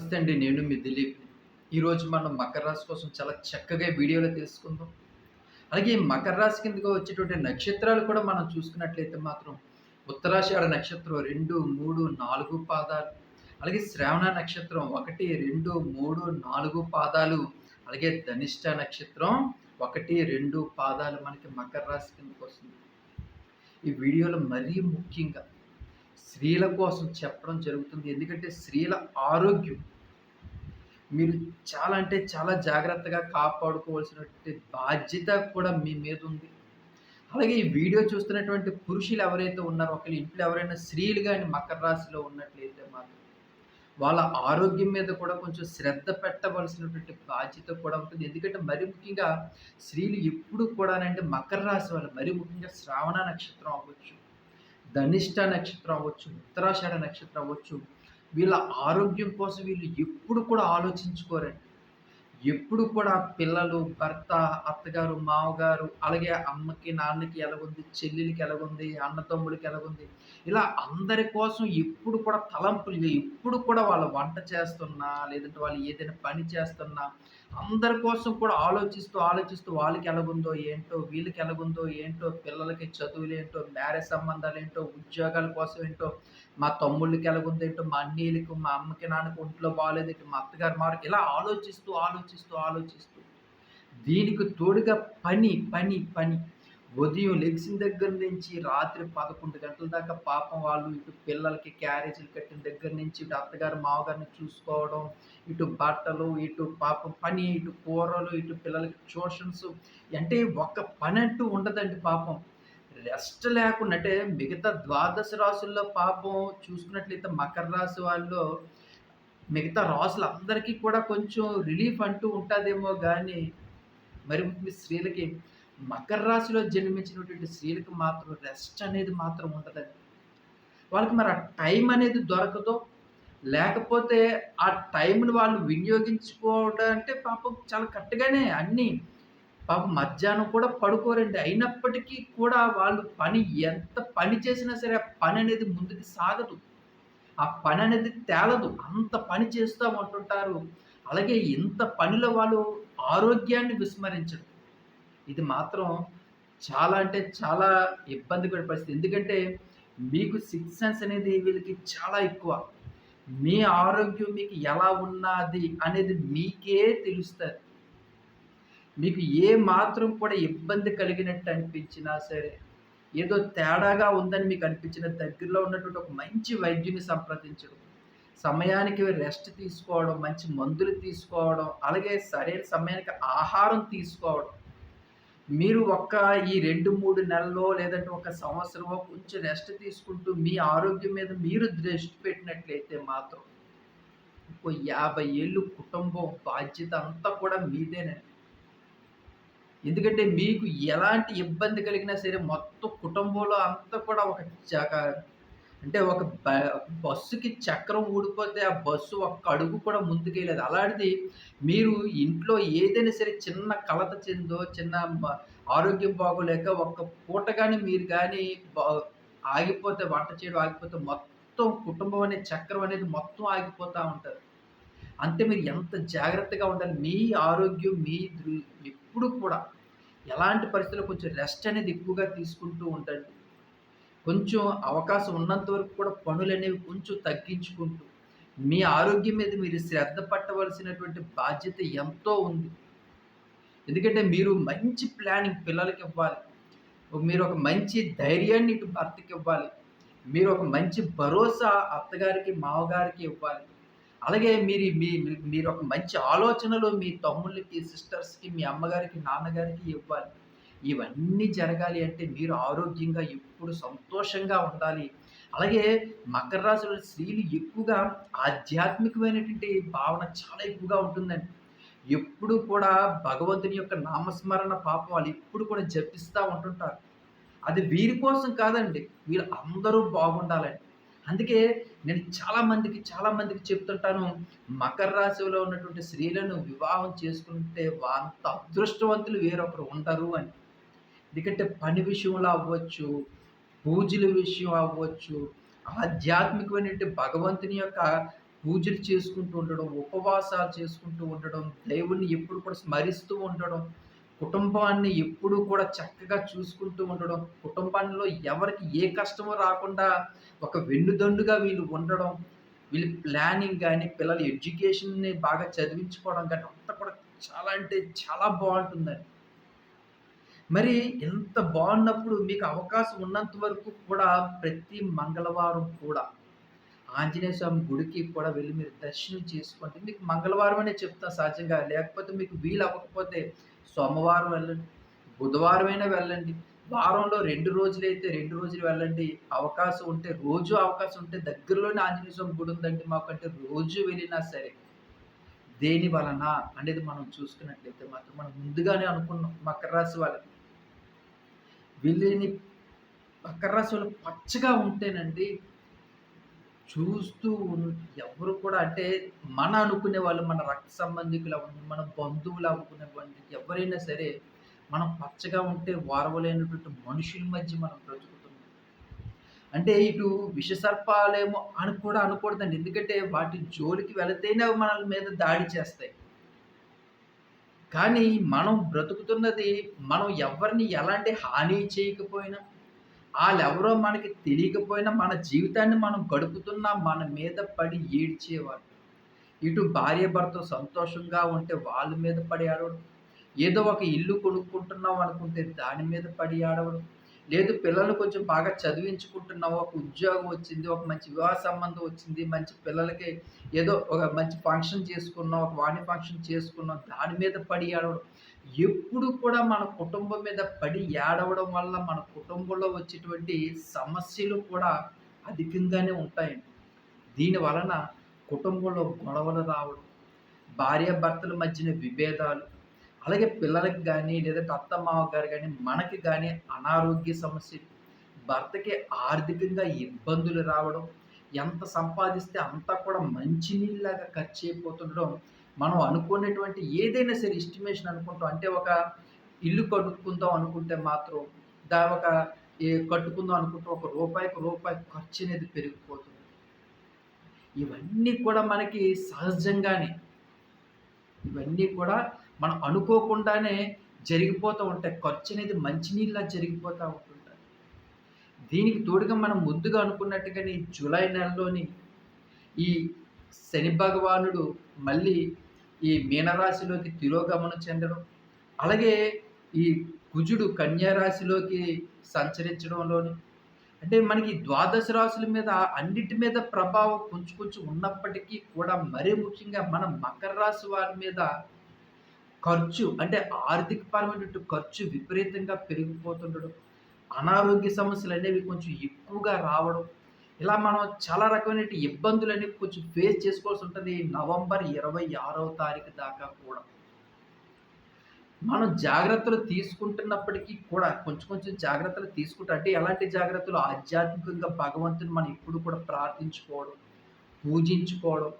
నమస్తే అండి నేను మీ దిలీప్. ఈరోజు మనం మకర రాశి కోసం చాలా చక్కగా వీడియోలో తెలుసుకుందాం. అలాగే ఈ మకర రాశి కిందకు వచ్చేటువంటి నక్షత్రాలు కూడా మనం చూసుకున్నట్లయితే మాత్రం ఉత్తరాషాఢ నక్షత్రం రెండు మూడు నాలుగు పాదాలు. అలాగే శ్రావణ నక్షత్రం ఒకటి రెండు మూడు నాలుగు పాదాలు. అలాగే ధనిష్ట నక్షత్రం ఒకటి రెండు పాదాలు మనకి మకర రాశి కిందకు వస్తుంది. ఈ వీడియోలో మరీ ముఖ్యంగా స్త్రీల కోసం చెప్పడం జరుగుతుంది. ఎందుకంటే స్త్రీల ఆరోగ్యం మీరు చాలా అంటే చాలా జాగ్రత్తగా కాపాడుకోవాల్సినటువంటి బాధ్యత కూడా మీ మీద ఉంది. అలాగే ఈ వీడియో చూస్తున్నటువంటి పురుషులు ఎవరైతే ఉన్నారో ఒకరి ఇంట్లో ఎవరైనా స్త్రీలు కానీ మకర రాశిలో ఉన్నట్లయితే మాత్రం వాళ్ళ ఆరోగ్యం మీద కూడా కొంచెం శ్రద్ధ పెట్టవలసినటువంటి బాధ్యత కూడా ఉంటుంది. ఎందుకంటే మరి ముఖ్యంగా స్త్రీలు ఎప్పుడు కూడా అంటే మకర రాశి వాళ్ళు మరి ముఖ్యంగా శ్రావణ నక్షత్రం అవ్వచ్చు ధనిష్ట నక్షత్రం అవ్వచ్చు ఉత్తరాషాఢ నక్షత్రం అవ్వచ్చు వీళ్ళ ఆరోగ్యం కోసం వీళ్ళు ఎప్పుడు కూడా ఆలోచించుకోరండి. ఎప్పుడు కూడా పిల్లలు భర్త అత్తగారు మామగారు అలాగే అమ్మకి నాన్నకి ఎలాగుంది చెల్లెలకి ఎలాగుంది అన్న తమ్ముడికి ఎలాగుంది ఇలా అందరి కోసం ఎప్పుడు కూడా తలంపులు ఎప్పుడు కూడా వాళ్ళు వంట చేస్తున్నా లేదంటే వాళ్ళు ఏదైనా పని చేస్తున్నా అందరి కోసం కూడా ఆలోచిస్తూ ఆలోచిస్తూ వాళ్ళకి ఎలాగుందో ఏంటో వీళ్ళకి ఎలాగుందో ఏంటో పిల్లలకి చదువులు ఏంటో మ్యారేజ్ సంబంధాలు ఏంటో ఉద్యోగాల కోసం ఏంటో మా తమ్ముళ్ళకి ఎలాగుందో ఏంటో మా అన్నీలకి మా అమ్మకి నాన్నకి ఒంట్లో బాగాలేదు మా అత్తగారు మారు ఇలా ఆలోచిస్తూ ఆలోచిస్తూ ఆలోచిస్తూ దీనికి తోడుగా పని పని పని ఉదయం లెగ్సిన దగ్గర నుంచి రాత్రి పదకొండు గంటల దాకా పాపం వాళ్ళు ఇటు పిల్లలకి క్యారేజీలు కట్టిన దగ్గర నుంచి ఇటు అత్తగారు మామగారిని చూసుకోవడం ఇటు బట్టలు ఇటు పాపం పని ఇటు కూరలు ఇటు పిల్లలకి ట్యూషన్స్ అంటే ఒక్క పని అంటూ ఉండదండి పాపం. రెస్ట్ లేకుండా అంటే మిగతా ద్వాదశ రాసుల్లో పాపం చూసుకున్నట్లయితే మకర రాశి వాళ్ళు మిగతా రాసులందరికీ కూడా కొంచెం రిలీఫ్ అంటూ ఉంటుందేమో కానీ మరి స్త్రీలకి మకర రాశిలో జన్మించినటువంటి స్త్రీలకు మాత్రం రెస్ట్ అనేది మాత్రం ఉండదండి. వాళ్ళకి మరి ఆ టైం అనేది దొరకదు. లేకపోతే ఆ టైంని వాళ్ళు వినియోగించుకోవడం అంటే పాపం చాలా కరెక్ట్గానే అన్నీ పాపం మధ్యాహ్నం కూడా పడుకోరండి. అయినప్పటికీ కూడా వాళ్ళు పని ఎంత పని చేసినా సరే ఆ పని అనేది ముందుకు సాగదు. ఆ పని అనేది తేలదు. అంత పని చేస్తూ ఉంటుంటారు. అలాగే ఇంత పనిలో వాళ్ళు ఆరోగ్యాన్ని విస్మరించరు. ఇది మాత్రం చాలా అంటే చాలా ఇబ్బందికర పరిస్థితి. ఎందుకంటే మీకు సిక్స్ సెన్స్ అనేది వీళ్ళకి చాలా ఎక్కువ. మీ ఆరోగ్యం మీకు ఎలా ఉన్నది అనేది మీకే తెలుస్తుంది. మీకు ఏ మాత్రం కూడా ఇబ్బంది కలిగినట్టు అనిపించినా సరే ఏదో తేడాగా ఉందని మీకు అనిపించిన దగ్గరలో ఉన్నటువంటి ఒక మంచి వైద్యుని సంప్రదించడం సమయానికి రెస్ట్ తీసుకోవడం మంచి మందులు తీసుకోవడం అలాగే సరైన సమయానికి ఆహారం తీసుకోవడం మీరు ఒక్క ఈ రెండు మూడు నెలల్లో లేదంటే ఒక సంవత్సరమో కొంచెం రెస్ట్ తీసుకుంటూ మీ ఆరోగ్యం మీద మీరు దృష్టి పెట్టినట్లయితే మాత్రం ఇంకో యాభై ఏళ్ళు కుటుంబం బాధ్యత అంతా కూడా మీదేనండి. ఎందుకంటే మీకు ఎలాంటి ఇబ్బంది కలిగినా సరే మొత్తం కుటుంబంలో అంతా కూడా ఒక అంటే ఒక బ బస్సుకి చక్రం ఊడిపోతే ఆ బస్సు ఒక్క అడుగు కూడా ముందుకెళ్ళదు. అలాంటిది మీరు ఇంట్లో ఏదైనా సరే చిన్న కలత చెందో చిన్న ఆరోగ్యం బాగోలేక ఒక్క పూట కానీ మీరు కానీ బా ఆగిపోతే వంట చేయడం ఆగిపోతే మొత్తం కుటుంబం అనే చక్రం అనేది మొత్తం ఆగిపోతూ ఉంటుంది. అంతే మీరు ఎంత జాగ్రత్తగా ఉండాలి మీ ఆరోగ్యం మీ ఎప్పుడు కూడా ఎలాంటి పరిస్థితుల్లో కొంచెం రెస్ట్ అనేది ఎక్కువగా తీసుకుంటూ ఉండండి. కొంచెం అవకాశం ఉన్నంత వరకు కూడా పనులు అనేవి కొంచెం తగ్గించుకుంటూ మీ ఆరోగ్యం మీద మీరు శ్రద్ధ పట్టవలసినటువంటి బాధ్యత ఎంతో ఉంది. ఎందుకంటే మీరు మంచి ప్లానింగ్ పిల్లలకి ఇవ్వాలి. మీరు ఒక మంచి ధైర్యాన్ని ఇటు భర్తకి ఇవ్వాలి. మీరు ఒక మంచి భరోసా అత్తగారికి మావగారికి ఇవ్వాలి. అలాగే మీరు మీ మీరు ఒక మంచి ఆలోచనలు మీ తమ్ముళ్ళకి సిస్టర్స్కి మీ అమ్మగారికి నాన్నగారికి ఇవ్వాలి. ఇవన్నీ జరగాలి అంటే మీరు ఆరోగ్యంగా ఎప్పుడు సంతోషంగా ఉండాలి. అలాగే మకర రాశిలో స్త్రీలు ఎక్కువగా ఆధ్యాత్మికమైనటువంటి భావన చాలా ఎక్కువగా ఉంటుందండి. ఎప్పుడు కూడా భగవంతుని యొక్క నామస్మరణ పాపం వాళ్ళు ఎప్పుడు కూడా జపిస్తూ ఉంటుంటారు. అది వీరి కోసం కాదండి వీళ్ళు అందరూ బాగుండాలండి. అందుకే నేను చాలామందికి చాలామందికి చెప్తుంటాను మకర రాశిలో ఉన్నటువంటి స్త్రీలను వివాహం చేసుకుంటే అంత అదృష్టవంతులు వేరొకరు ఉండరు అని. ఎందుకంటే పని విషయంలో అవ్వచ్చు పూజల విషయం అవ్వచ్చు ఆధ్యాత్మికమైన భగవంతుని యొక్క పూజలు చేసుకుంటూ ఉండడం, ఉపవాసాలు చేసుకుంటూ ఉండడం, దేవుణ్ణి ఎప్పుడు కూడా స్మరిస్తూ ఉండడం, కుటుంబాన్ని ఎప్పుడూ కూడా చక్కగా చూసుకుంటూ ఉండడం, కుటుంబంలో ఎవరికి ఏ కష్టమో రాకుండా ఒక వెన్నుదండుగా వీళ్ళు ఉండడం, వీళ్ళ ప్లానింగ్ కానీ పిల్లల ఎడ్యుకేషన్‌ని బాగా చదివించుకోవడం కానీ అంతా కూడా చాలా అంటే చాలా బాగుంటుందండి. మరి ఇంత బాగున్నప్పుడు మీకు అవకాశం ఉన్నంత వరకు కూడా ప్రతి మంగళవారం కూడా ఆంజనేయ స్వామి గుడికి కూడా వెళ్ళి మీరు దర్శనం చేసుకోండి. మీకు మంగళవారం అనే చెప్తా సహజంగా. లేకపోతే మీకు వీలు అవ్వకపోతే సోమవారం వెళ్ళండి. బుధవారమైనా వెళ్ళండి. వారంలో 2 రోజులైతే రెండు రోజులు వెళ్ళండి. అవకాశం ఉంటే రోజు అవకాశం ఉంటే దగ్గరలోనే ఆంజనేయ స్వామి గుడి ఉందండి మాకంటే రోజు వెళ్ళినా సరే. దేని వలన అనేది మనం చూసుకున్నట్లయితే మాత్రం మనం ముందుగానే అనుకున్నాం మకర రాశి వాళ్ళకి. వీళ్ళని మకర పచ్చగా ఉంటేనండి చూస్తూ ఎవరు కూడా అంటే మన అనుకునే వాళ్ళు మన రక్త సంబంధికులు అవ్వండి, మన బంధువులు అనుకునేవ్వండి ఎవరైనా సరే మనం పచ్చగా ఉంటే వారవలేనటువంటి మనుషుల మధ్య మనం బ్రతుకుతున్నాం. అంటే ఇటు విషసర్పాలేమో అని కూడా అనకూడదండి. ఎందుకంటే వాటి జోలికి వెళితేనే మనల మీద దాడి చేస్తాయి. కానీ మనం బ్రతుకుతున్నది మనం ఎవరిని ఎలాంటి హాని చేయకపోయినా, వాళ్ళెవరో మనకి తెలియకపోయినా మన జీవితాన్ని మనం గడుపుతున్నా మన మీద పడి ఏడ్చేవాళ్ళు. ఇటు భార్యాభర్త సంతోషంగా ఉంటే వాళ్ళ మీద పడి ఆడవడం ఏదో ఒక ఇల్లు కొనుక్కుంటున్నాం అనుకుంటే దాని మీద పడి ఆడవడం లేదు పిల్లలు కొంచెం బాగా చదివించుకుంటున్నావు ఒక ఉద్యోగం వచ్చింది. ఒక మంచి వివాహ సంబంధం వచ్చింది. మంచి పిల్లలకి ఏదో ఒక మంచి ఫంక్షన్ చేసుకున్నాం. ఒక వాణి ఫంక్షన్ చేసుకున్నాం. దాని మీద పడి ఏడవడం. ఎప్పుడు కూడా మన కుటుంబం మీద పడి ఏడవడం వల్ల మన కుటుంబంలో వచ్చేటువంటి సమస్యలు కూడా అధికంగానే ఉంటాయండి. దీని వలన కుటుంబంలో గొడవలు రావడం, భార్యాభర్తల మధ్యన విభేదాలు, అలాగే పిల్లలకి కానీ లేదంటే అత్తమామ గారు కానీ మనకి కానీ అనారోగ్య సమస్యలు, భర్తకి ఆర్థికంగా ఇబ్బందులు రావడం, ఎంత సంపాదిస్తే అంతా కూడా మంచినీళ్ళలాగా ఖర్చయిపోతుండడం, మనం అనుకునేటువంటి ఏదైనా సరే ఎస్టిమేషన్ అనుకుంటాం. అంటే ఒక ఇల్లు కట్టుకుందాం అనుకుంటే మాత్రం దా ఒక ఏ కట్టుకుందాం అనుకుంటే ఒక రూపాయికి రూపాయి ఖర్చు అనేది పెరిగిపోతుంది. ఇవన్నీ కూడా మనకి సహజంగానే ఇవన్నీ కూడా మనం అనుకోకుండానే జరిగిపోతూ ఉంటాయి. ఖర్చనేది మంచినీళ్ళ జరిగిపోతూ ఉంటుంది దీనికి తోడుగా మనం ముందుగా అనుకున్నట్టుగానే జూలై నెలలోని ఈ శని భగవానుడు మళ్ళీ ఈ మీనరాశిలోకి తిరోగమనం చెందడం, అలాగే ఈ కుజుడు కన్యారాశిలోకి సంచరించడంలోని అంటే మనకి ద్వాదశ రాశుల మీద అన్నిటి మీద ప్రభావం కొంచెం కొంచెం ఉన్నప్పటికీ కూడా మరీ ముఖ్యంగా మన మకర రాశి వారి మీద ఖర్చు అంటే ఆర్థికపరమైనటువంటి ఖర్చు విపరీతంగా పెరిగిపోతుండడం, అనారోగ్య సమస్యలు అనేవి కొంచెం ఎక్కువగా రావడం, ఇలా మనం చాలా రకమైన ఇబ్బందులు అనేవి కొంచెం ఫేస్ చేసుకోవాల్సి ఉంటుంది నవంబర్ 26వ తారీఖు దాకా కూడా. మనం జాగ్రత్తలు తీసుకుంటున్నప్పటికీ కూడా కొంచెం కొంచెం జాగ్రత్తలు తీసుకుంటా అంటే ఎలాంటి జాగ్రత్తలు ఆధ్యాత్మికంగా భగవంతుని మనం ఎప్పుడు కూడా ప్రార్థించుకోవడం, పూజించుకోవడం,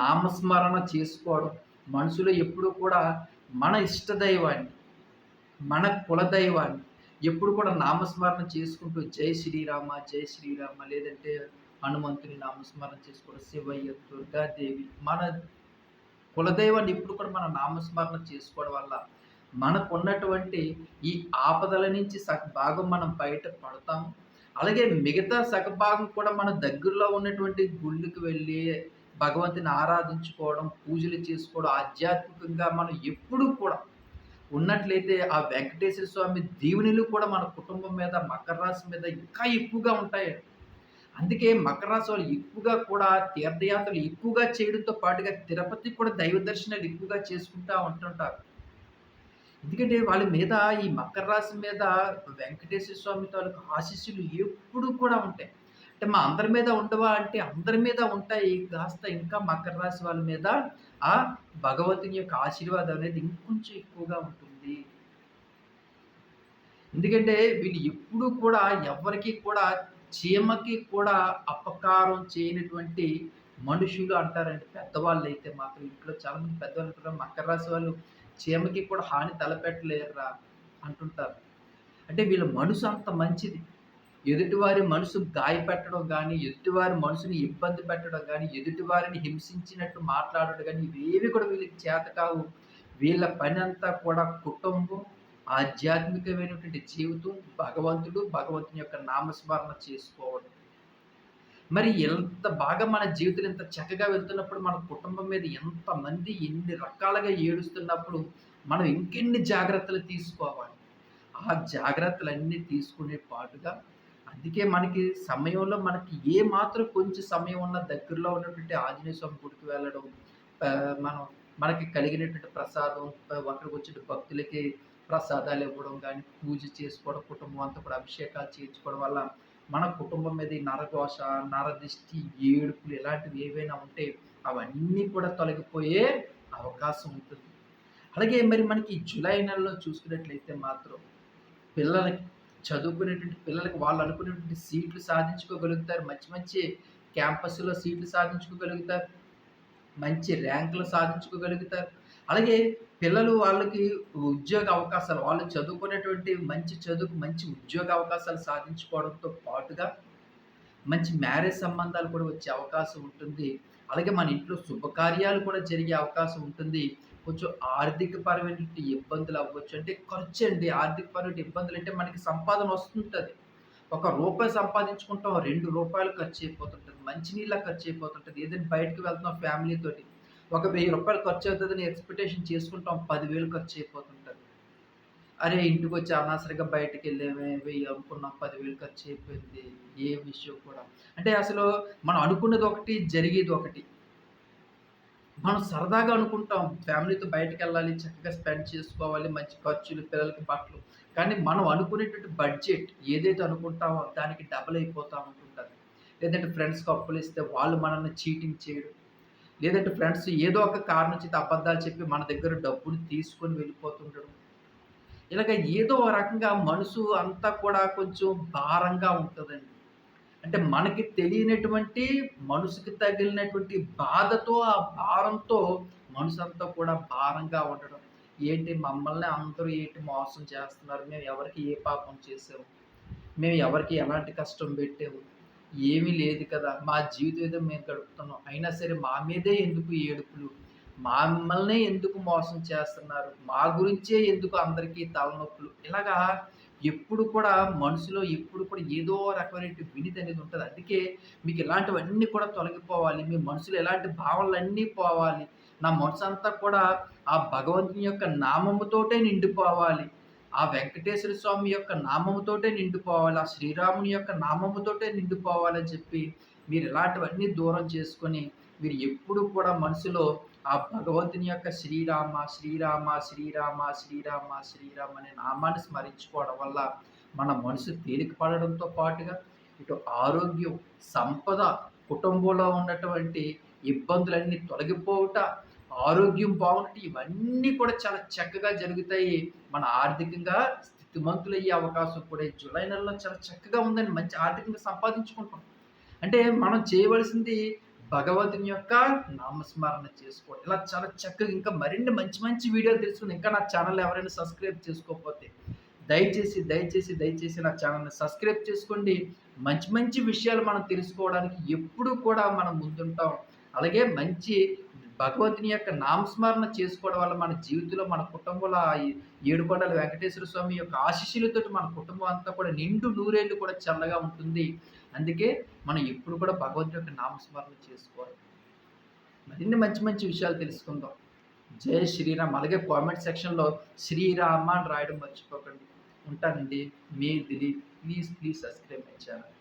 నామస్మరణ చేసుకోవడం, మనసులో ఎప్పుడూ కూడా మన ఇష్టదైవాన్ని, మన కులదైవాన్ని ఎప్పుడు కూడా నామస్మరణ చేసుకుంటూ జై శ్రీరామ, జై శ్రీరామ లేదంటే హనుమంతుని నామస్మరణ చేసుకోవడం, శివయ్య, దుర్గాదేవి మన కులదైవాన్ని ఇప్పుడు కూడా మనం నామస్మరణ చేసుకోవడం వల్ల మనకున్నటువంటి ఈ ఆపదల నుంచి సగభాగం మనం బయట పడతాము. అలాగే మిగతా సగభాగం కూడా మన దగ్గరలో ఉన్నటువంటి గుళ్ళకి వెళ్ళి భగవంతుని ఆరాధించుకోవడం, పూజలు చేసుకోవడం, ఆధ్యాత్మికంగా మనం ఎప్పుడూ కూడా ఉన్నట్లయితే ఆ వెంకటేశ్వర స్వామి దీవెనలు కూడా మన కుటుంబం మీద, మకర రాశి మీద ఇంకా ఎక్కువగా ఉంటాయి అందుకే మకర రాశి వాళ్ళు ఎక్కువగా కూడా తీర్థయాత్రలు ఎక్కువగా చేయడంతో పాటుగా తిరుపతి కూడా దైవ దర్శనాలు ఎక్కువగా చేసుకుంటూ ఉంటుంటారు. ఎందుకంటే వాళ్ళ మీద ఈ మకర రాశి మీద వెంకటేశ్వర స్వామి తాలూకు ఆశీస్సులు ఎప్పుడూ కూడా ఉంటాయి. అంటే మా అందరి మీద ఉండవా అంటే అందరి మీద ఉంటాయి. కాస్త ఇంకా మకర రాశి వాళ్ళ మీద ఆ భగవంతుని యొక్క ఆశీర్వాదం అనేది ఇంకొంచెం ఎక్కువగా ఉంటుంది. ఎందుకంటే వీళ్ళు ఎప్పుడూ కూడా ఎవ్వరికీ కూడా చీమకి కూడా అపకారం చేయనటువంటి మనుషులు అంటారండి అయితే మాత్రం. ఇంట్లో చాలామంది పెద్దవాళ్ళు కూడా మకర రాశి వాళ్ళు చీమకి కూడా హాని తలపెట్టలేరురా అంటుంటారు. అంటే వీళ్ళ మనసు అంత మంచిది. ఎదుటివారి మనసు గాయపెట్టడం కానీ ఎదుటివారి మనసుని ఇబ్బంది పెట్టడం కానీ ఎదుటివారిని హింసించినట్టు మాట్లాడడం కానీ ఇవేవి కూడా వీళ్ళకి చేత కావు. వీళ్ళ పని అంతా కూడా కుటుంబం, ఆధ్యాత్మికమైనటువంటి జీవితం, భగవంతుడు, భగవంతుని యొక్క నామస్మరణ చేసుకోవడం. మరి ఎంత బాగా మన జీవితం ఇంత చక్కగా వెళ్తున్నప్పుడు, మన కుటుంబం మీద ఎంతమంది ఎన్ని రకాలుగా ఏడుస్తున్నప్పుడు, మనం ఇంకెన్ని జాగ్రత్తలు తీసుకోవాలి. ఆ జాగ్రత్తలన్నీ తీసుకునే పాటుగా అందుకే మనకి సమయంలో మనకి ఏ మాత్రం కొంచెం సమయం ఉన్న దగ్గరలో ఉన్నటువంటి ఆంజనేయ స్వామి గుడికి వెళ్ళడం, మనం మనకి కలిగినటువంటి ప్రసాదం అక్కడికి వచ్చిన భక్తులకి ప్రసాదాలు ఇవ్వడం కానీ పూజ చేసుకోవడం, కుటుంబం అంతా కూడా అభిషేకాలు చేయించుకోవడం వల్ల మన కుటుంబం మీద నరఘోష, నరదిష్టి, ఏడుపులు ఇలాంటివి ఏవైనా ఉంటే అవన్నీ కూడా తొలగిపోయే అవకాశం ఉంటుంది. అలాగే మరి మనకి జూలై నెలలో చూసుకున్నట్లయితే మాత్రం పిల్లలకి చదువుకునేటువంటి పిల్లలకి వాళ్ళు అనుకునేటువంటి సీట్లు సాధించుకోగలుగుతారు. మంచి మంచి క్యాంపస్‌లో సీట్లు సాధించుకోగలుగుతారు. మంచి ర్యాంకులు సాధించుకోగలుగుతారు. అలాగే పిల్లలు వాళ్ళకి ఉద్యోగ అవకాశాలు వాళ్ళు చదువుకునేటువంటి మంచి చదువుకు మంచి ఉద్యోగ అవకాశాలు సాధించుకోవడంతో పాటుగా మంచి మ్యారేజ్ సంబంధాలు కూడా వచ్చే అవకాశం ఉంటుంది. అలాగే మన ఇంట్లో శుభకార్యాలు కూడా జరిగే అవకాశం ఉంటుంది. కొంచెం ఆర్థికపరమైనటువంటి ఇబ్బందులు అవ్వచ్చు. అంటే ఖర్చండి. ఇబ్బందులు అంటే మనకి సంపాదన వస్తుంటుంది ఒక రూపాయి సంపాదించుకుంటాం. రెండు రూపాయలు ఖర్చు అయిపోతుంటుంది మంచినీళ్ళ ఖర్చు అయిపోతుంటుంది ఏదైనా బయటకి వెళ్తున్నాం ఫ్యామిలీతోటి. ఒక వెయ్యి రూపాయలు ఖర్చు అవుతుందని ఎక్స్‌పెక్టేషన్ చేసుకుంటాం. పదివేలు ఖర్చు అయిపోతుంటుంది అరే! ఇంటికి వచ్చి అనవసరంగా బయటకు వెళ్ళామే వెయ్యి అనుకున్నాం పదివేలు ఖర్చు అయిపోయింది ఏ విషయం కూడా అంటే అసలు మనం అనుకున్నది ఒకటి జరిగేది ఒకటి మనం సరదాగా అనుకుంటాం. ఫ్యామిలీతో బయటికెళ్ళాలి, చక్కగా స్పెండ్ చేసుకోవాలి, మంచి ఖర్చులు, పిల్లలకి బట్టలు. కానీ మనం అనుకునేటువంటి బడ్జెట్ ఏదైతే అనుకుంటామో దానికి డబల్ అయిపోతా ఉంటుంటుంది లేదంటే ఫ్రెండ్స్‌కి అప్పులిస్తే వాళ్ళు మనల్ని చీటింగ్ చేయడం. లేదంటే ఫ్రెండ్స్ ఏదో ఒక కారణం చేత అబద్ధాలు చెప్పి మన దగ్గర డబ్బులు తీసుకొని వెళ్ళిపోతుండడం. ఇలాగ ఏదో ఒక రకంగా మనసు అంతా కూడా కొంచెం భారంగా ఉంటుందండి అంటే మనకి తెలియనటువంటి మనసుకి తగిలినటువంటి బాధతో, ఆ భారంతో మనసు అంతా కూడా భారంగా ఉండడం. ఏంటి మమ్మల్ని అందరూ ఏంటి మోసం చేస్తున్నారు. మేము ఎవరికి ఏ పాపం చేసాము? మేము ఎవరికి ఎలాంటి కష్టం పెట్టాము? ఏమీ లేదు కదా! మా జీవితం ఏదో మేము గడుపుతున్నాం. అయినా సరే మా మీదే ఎందుకు ఏడుపులు? మమ్మల్నే ఎందుకు మోసం చేస్తున్నారు? మా గురించే ఎందుకు అందరికీ తలనొప్పులు? ఇలాగా ఎప్పుడు కూడా మనసులో ఎప్పుడు కూడా ఏదో రకమైనటువంటి వినితి అనేది ఉంటుంది అందుకే మీకు ఇలాంటివన్నీ కూడా తొలగిపోవాలి. మీ మనసులో ఎలాంటి భావనలన్నీ పోవాలి. నా మనసు అంతా కూడా ఆ భగవంతుని యొక్క నామముతోటే నిండిపోవాలి. ఆ వెంకటేశ్వర స్వామి యొక్క నామముతోటే నిండిపోవాలి. ఆ శ్రీరాముని యొక్క నామముతోటే నిండిపోవాలని చెప్పి మీరు ఇలాంటివన్నీ దూరం చేసుకొని మీరు ఎప్పుడు కూడా మనసులో ఆ భగవంతుని యొక్క శ్రీరామ, శ్రీరామ, శ్రీరామ, శ్రీరామ, శ్రీరామ అనే నామాన్ని స్మరించుకోవడం వల్ల మన మనసు తేలిక పడడంతో పాటుగా ఇటు ఆరోగ్యం, సంపద, కుటుంబంలో ఉన్నటువంటి ఇబ్బందులన్నీ తొలగిపోవుట, ఆరోగ్యం బాగుంటే ఇవన్నీ కూడా చాలా చక్కగా జరుగుతాయి. మన ఆర్థికంగా స్థితిమంతులయ్యే అవకాశం కూడా జూలై జులై నెలలో చాలా చక్కగా ఉందని మంచి ఆర్థికంగా సంపాదించుకుంటాం. అంటే మనం చేయవలసింది భగవంతుని యొక్క నామస్మరణ చేసుకోండి ఇలా చాలా చక్కగా ఇంకా మరిన్ని మంచి మంచి వీడియోలు తెలుసుకుని ఇంకా నా ఛానల్ ఎవరైనా సబ్స్క్రైబ్ చేసుకోకపోతే దయచేసి, దయచేసి, దయచేసి నా ఛానల్‌ని సబ్స్క్రైబ్ చేసుకోండి. మంచి మంచి విషయాలు మనం తెలుసుకోవడానికి ఎప్పుడూ కూడా మనం ముందుంటాం. అలాగే మంచి భగవంతుని యొక్క నామస్మరణ చేసుకోవడం వల్ల మన జీవితంలో, మన కుటుంబంలో ఏడుకొండల వెంకటేశ్వర స్వామి యొక్క ఆశీస్సులతో మన కుటుంబం అంతా కూడా నిండు నూరేళ్ళు కూడా చల్లగా ఉంటుంది. అందుకే మనం ఎప్పుడు కూడా భగవంతుని యొక్క నామస్మరణ చేసుకోవాలి. మరిన్ని మంచి మంచి విషయాలు తెలుసుకుందాం. జై శ్రీరామ్. అలాగే కామెంట్ సెక్షన్‌లో శ్రీరామ అని రాయడం మర్చిపోకండి. ఉంటానండి. మీ Dilip. Please, please subscribe my channel.